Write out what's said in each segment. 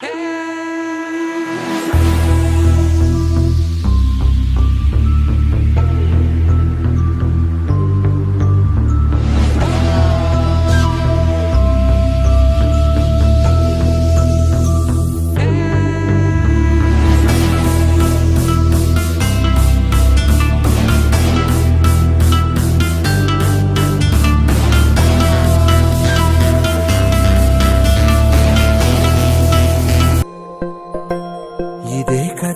ఇదే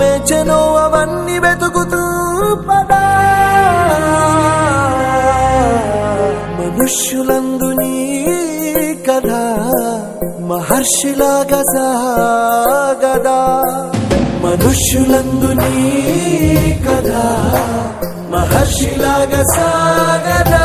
వేచెనో అవన్నీ వెతుకుతూ పదా మనుష్యులందు నీ కథ మహర్షిలాగా సాగదా. మనుష్యులందు నీ కథ మహర్షిలాగా సాగదా.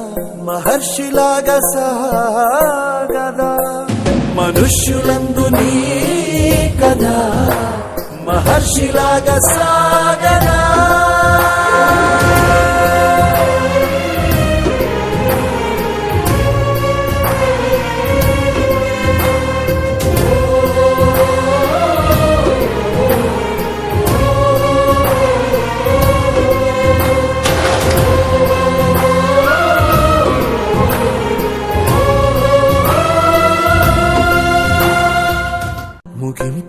మహర్షిలాగా సాగదా. మనుష్యులందు నీ కదా మహర్షిలాగా సాగదా.